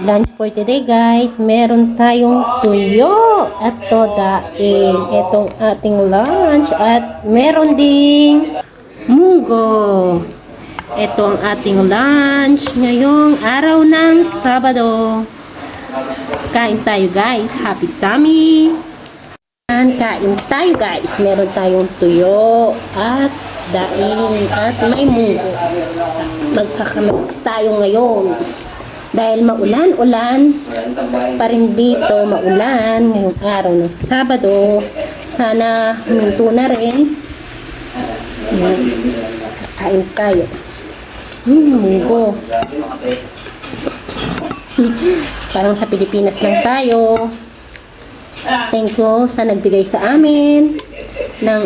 lunch for today guys. Meron tayong tuyo at todaing. Itong ating lunch at meron ding munggo. Ito ang ating lunch ngayong araw ng Sabado. Kain tayo guys. Happy tummy! Kain tayo guys. Meron tayong tuyo at daing at may munggo. Magkakamit tayo ngayon. Dahil maulan-ulan pa rin dito, maulan ngayong araw ng Sabado. Sana huminto na rin. Yan. Kain tayo. Hmm, munggo. Parang sa Pilipinas lang tayo. Thank you sa nagbigay sa amin ng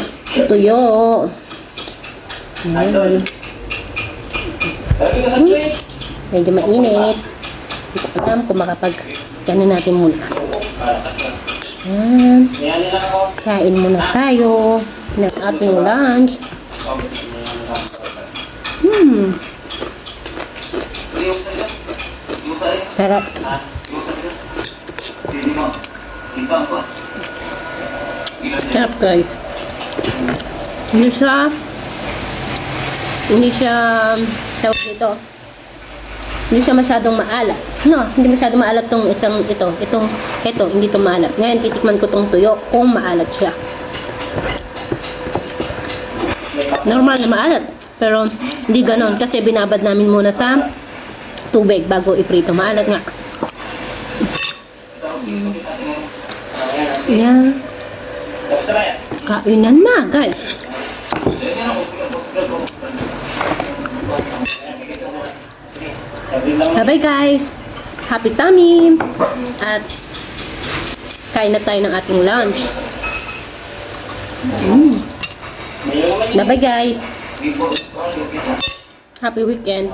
tuyo. Ayan. Hmm, medyo mainit. Hindi ko alam kung makapag gano'n natin muna. Ayan. Kain muna tayo ng ating lunch. Hmm. Sarap. Sarap guys. Hindi siya hindi siya tawag dito. Hindi siya masyadong maalat. No, hindi masyadong maalat tong isang ito. Itong ito, hindi to maalat. Ngayon titikman ko tong tuyo kung maalat siya. Normal na maalat. Pero hindi ganon kasi binabad namin muna sa tubig bago iprito. Maalat nga. Yeah. Kainan na, guys. Bye-bye, guys. Happy tummy. At kain na tayo ng ating lunch. Mm. Bye-bye, guys. Happy weekend.